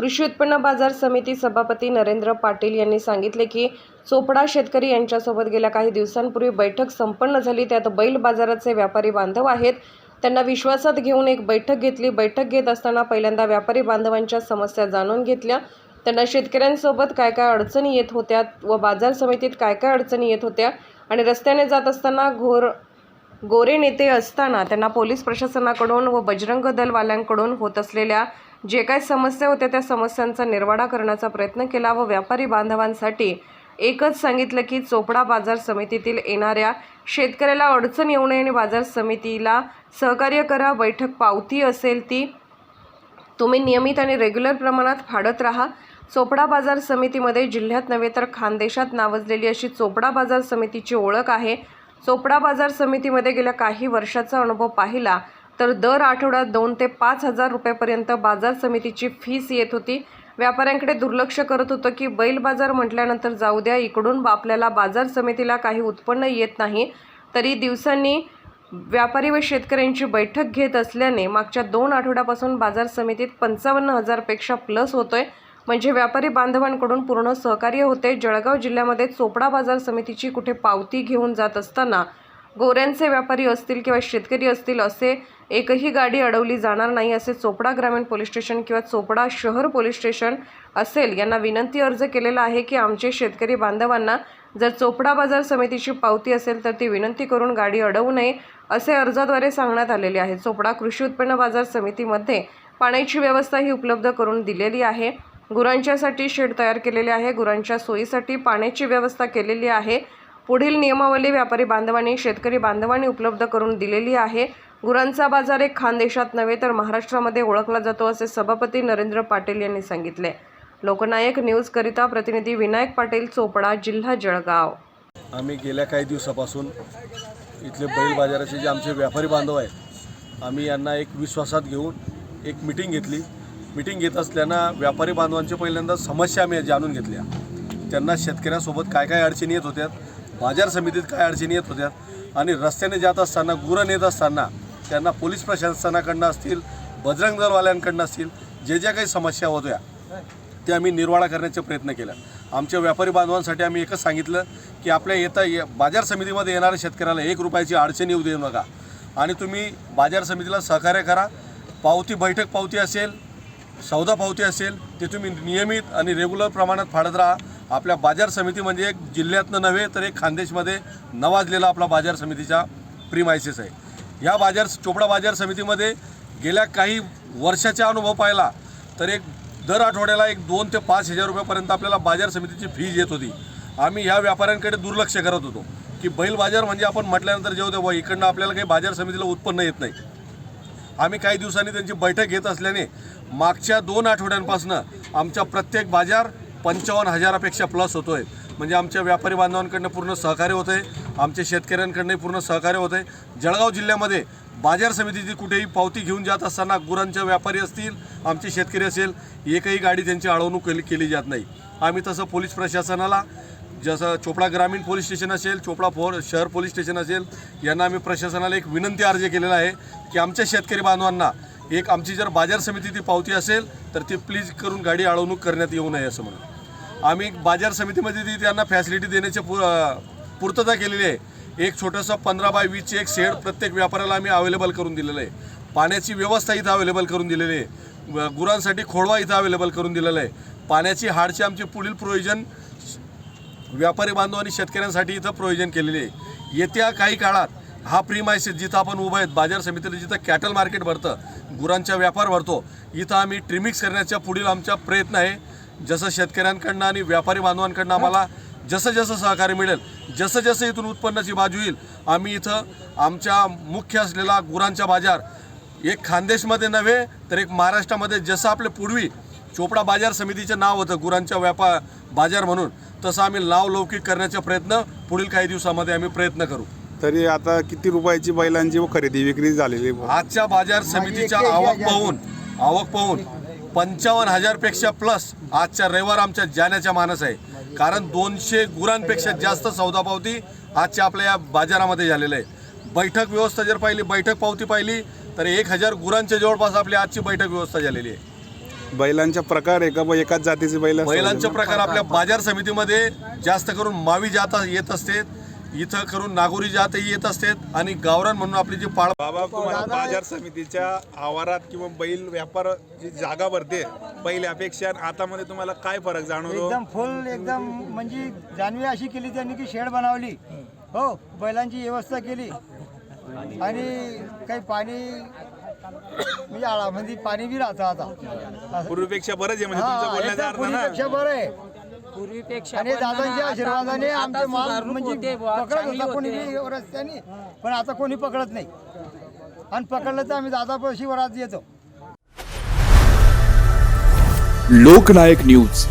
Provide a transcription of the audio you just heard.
कृषी उत्पन्न बाजार समिती सभापती नरेंद्र पाटील यांनी सांगितले की चोपडा शेतकरी यांच्यासोबत गेल्या काही दिवसांपूर्वी बैठक संपन्न झाली. त्यात बैल बाजाराचे व्यापारी बांधव आहेत. त्यांना विश्वासात घेऊन एक बैठक घेतली. बैठक घेत असताना पहिल्यांदा व्यापारी बांधवांच्या समस्या जाणून घेतल्या. त्यांना शेतकऱ्यांसोबत काय काय अडचणी येत होत्या व बाजार समितीत काय काय अडचणी येत होत्या आणि रस्त्याने जात असताना घोर गोरे नेते असताना त्यांना पोलीस प्रशासनाकडून व बजरंग दलवाल्यांकडून होत असलेल्या जे काही समस्या होत्या त्या समस्यांचा निर्वाडा करण्याचा प्रयत्न केला व व्यापारी बांधवांसाठी एकच सांगितलं की चोपडा बाजार समितीतील येणाऱ्या शेतकऱ्याला अडचण येऊ नये आणि बाजार समितीला सहकार्य करा. बैठक पावती असेल ती तुम्ही नियमित आणि रेग्युलर प्रमाणात फाडत राहा. चोपडा बाजार समितीमध्ये जिल्ह्यात नव्हे तर खानदेशात नावजलेली अशी चोपडा बाजार समितीची ओळख आहे. चोपडा बाजार समितीमध्ये गेल्या काही वर्षाचा अनुभव पाहिला. तर दर आठवड्यात दोन ते पाच हजार रुपयेपर्यंत बाजार समितीची फीस येत होती. व्यापाऱ्यांकडे दुर्लक्ष करत होतं की बैल बाजार म्हटल्यानंतर जाऊ द्या इकडून आपल्याला बाजार समितीला काही उत्पन्न येत नाही. तरी दिवसांनी व्यापारी व शेतकऱ्यांची बैठक घेत असल्याने मागच्या दोन आठवड्यापासून बाजार समितीत पंचावन्न हजारपेक्षा प्लस होतोय. म्हणजे व्यापारी बांधवांकडून पूर्ण सहकार्य होते. जळगाव जिल्ह्यामध्ये चोपडा बाजार समितीची कुठे पावती घेऊन जात असताना गोऱ्यांचे व्यापारी असतील किंवा शेतकरी असतील असे एकही गाडी अडवली जाणार नाही असे चोपडा ग्रामीण पोलीस स्टेशन किंवा चोपडा शहर पोलीस स्टेशन असेल यांना विनंती अर्ज केलेला आहे की आमचे शेतकरी बांधवांना जर चोपडा बाजार समितीची पावती असेल तर ती विनंती करून गाडी अडवू नये असे अर्जाद्वारे सांगण्यात आलेले आहे. चोपडा कृषी उत्पन्न बाजार समितीमध्ये पाण्याची व्यवस्था ही उपलब्ध करून दिलेली आहे. गुरांच्यासाठी शेड तयार केलेले आहे. गुरांच्या सोयीसाठी पाण्याची व्यवस्था केलेली आहे. पुढील नियमावली व्यापारी बांधवांनी शेतकरी बांधवांनी उपलब्ध करून दिलेली आहे. गुरांचा बाजार एक खानदेशात नव्हे तर महाराष्ट्रामध्ये ओळखला जातो असे सभापती नरेंद्र पाटील यांनी सांगितले. लोकनायक न्यूजकरिता प्रतिनिधी विनायक पाटील चोपडा जिल्हा जळगाव. आम्ही गेल्या काही दिवसापासून इथले बैल बाजाराचे जे आमचे व्यापारी बांधव आहेत आम्ही यांना एक विश्वासात घेऊन एक मिटिंग घेतली. मिटिंग घेत असल्यानं व्यापारी बांधवांच्या पहिल्यांदा समस्या आम्ही जाणून घेतल्या. त्यांना शेतकऱ्यांसोबत काय काय अडचणी येत होत्या बाजार समितीत काय अडचणी येत होत्या आणि रस्त्याने जात असताना गुरं नेत असताना त्यांना पोलीस प्रशासनाकडनं असतील बजरंग दलवाल्यांकडनं असतील जे ज्या काही समस्या होत्या ते आम्ही निर्वाळा करण्याचा प्रयत्न केला. आमच्या व्यापारी बांधवांसाठी आम्ही एकच सांगितलं की आपल्या येता ये बाजार समितीमध्ये येणाऱ्या शेतकऱ्याला एक रुपयाची अडचण येऊ देऊ नका. आणि तुम्ही बाजार समितीला सहकार्य करा. पावती बैठक पावती असेल सौदा पावती असेल ते तुम्ही नियमित आणि रेग्युलर प्रमाणात फाडत राहा. आपल्या बाजार समिती म्हणजे एक जिल्ह्यातनं नव्हे तर एक खानदेशमध्ये नवाजलेला आपला बाजार समितीचा प्रीमायसेस आहे. या बाजार चोपडा बाजार समितीमध्ये गेल्या काही वर्षाचा अनुभव पाहिला तर एक दर आठवड्याला एक दोन ते पाच हजार रुपयापर्यंत आपल्याला बाजार समितीची फीज येत होती. आम्ही ह्या व्यापाऱ्यांकडे दुर्लक्ष करत होतो की बैल बाजार म्हणजे आपण म्हटल्यानंतर जेव्हा तेव्हा इकडनं आपल्याला काही बाजार समितीला उत्पन्न येत नाही. आम्ही काही दिवसांनी त्यांची बैठक घेत असल्याने मागच्या दोन आठवड्यांपासून आमचा प्रत्येक बाजार पंचावन्न हजारापेक्षा प्लस होतो आहे म्हणजे आमच्या व्यापारी बांधवांकडनं पूर्ण सहकार्य होतं आहे आमच्या शेतकऱ्यांकडनंही पूर्ण सहकार्य होतं आहे जळगाव जिल्ह्यामध्ये बाजार समितीची कुठेही पावती घेऊन जात असताना गुरांचे व्यापारी असतील आमचे शेतकरी असेल एकही गाडी त्यांची अडवणूक केली केली जात नाही. आम्ही तसं पोलीस प्रशासनाला जसं चोपडा ग्रामीण पोलीस स्टेशन असेल चोपडा फोर शहर पोलीस स्टेशन असेल यांना आम्ही प्रशासनाला एक विनंती अर्ज केलेला आहे की आमच्या शेतकरी बांधवांना एक आमची जर बाजार समितीची पावती असेल तर ती प्लीज करून गाडी अडवणूक करण्यात येऊ नये असं म्हणून. आम्ही बाजार समितीमध्ये ती त्यांना फॅसिलिटी देण्याची पु पूर्तता केलेली आहे. एक छोटंसं पंधरा बाय वीसचे एक शेड प्रत्येक व्यापाऱ्याला आम्ही अवेलेबल करून दिलेलं आहे. पाण्याची व्यवस्था इथं अवेलेबल करून दिलेली आहे. गुरांसाठी खोडवा इथं अवेलेबल करून दिलेला आहे. पाण्याची हाडची आमची पुढील प्रोविजन व्यापारी बांधव आणि शेतकऱ्यांसाठी इथं प्रोविजन केलेले आहे. येत्या काही काळात हा प्रीमायसेस जिथं आपण उभं आहेत बाजार समितीला जिथं कॅटल मार्केट भरतं गुरांचा व्यापार भरतो इथं आम्ही ट्रिमिक्स करण्याचा पुढील आमचा प्रयत्न आहे. जसं शेतकऱ्यांकडनं आणि व्यापारी बांधवांकडनं आम्हाला जसं जसं सहकार्य मिळेल जसं जसं इथून उत्पन्नाची बाजू येईल आम्ही इथं आमच्या मुख्य असलेला गुरांचा बाजार एक खानदेशमध्ये नव्हे तर एक महाराष्ट्रामध्ये जसं आपले पूर्वी चोपडा बाजार समितीचं नाव होतं गुरांच्या व्यापार बाजार म्हणून तसं आम्ही नाव लौकिक करण्याचा प्रयत्न पुढील काही दिवसामध्ये आम्ही प्रयत्न करू तरी आता किती रुपयाची बैलांची खरेदी विक्री झालेली? आजच्या बाजार समितीच्या आवक पाहून आवक पाहून पंचावन्न हजारपेक्षा प्लस आजच्या रविवार आमच्या जाण्याच्या मानस आहे. कारण दोनशे गुरांपेक्षा जास्त सौदा पावती आजच्या आपल्या या बाजारामध्ये झालेलं आहे बैठक व्यवस्था जर पाहिली बैठक पावती पाहिली तर एक हजार गुरांच्या जवळपास आपली आजची बैठक व्यवस्था झालेली आहे. बैलांच्या प्रकार आहे का ब एकाच जातीचे बैल? बैलांचे प्रकार आपल्या बाजार समितीमध्ये जास्त करून मावी जात येत असते. इथं करून नागोरी जातही येत असतात आणि गावरान म्हणून आपली जी पाळ बाबा तुम्हाला बाजार समितीच्या आवारात किंवा बैल व्यापार जी जागा भरते पहिल्यापेक्षा आता मध्ये तुम्हाला काय फरक जाणवतो? एकदम फुल एकदम म्हणजे जाणवी अशी केली त्यांनी की शेड बनवली. हो बैलांची व्यवस्था केली. आणि काही पाणी म्हणजे आळामध्ये पाणी बी राहतं आता. पूर्वीपेक्षा बरंच आहे म्हणजे तुमचं हा, बोलण्याचा एकदम अर्थ ना? पूर्वीपेक्षा बरं आहे. पूर्वीपेक्षा आणि पण दादांच्या आता- आशीर्वादाने आता आमचे माल सुधारणूक म्हणजे होते बुवा, पकडत चांगली होता कोणी होते. बी रस्त्याने पण आता कोणी पकडत नाही. आणि पकडलं तर आम्ही दादापाशी वरात येतो. लोकनायक न्यूज.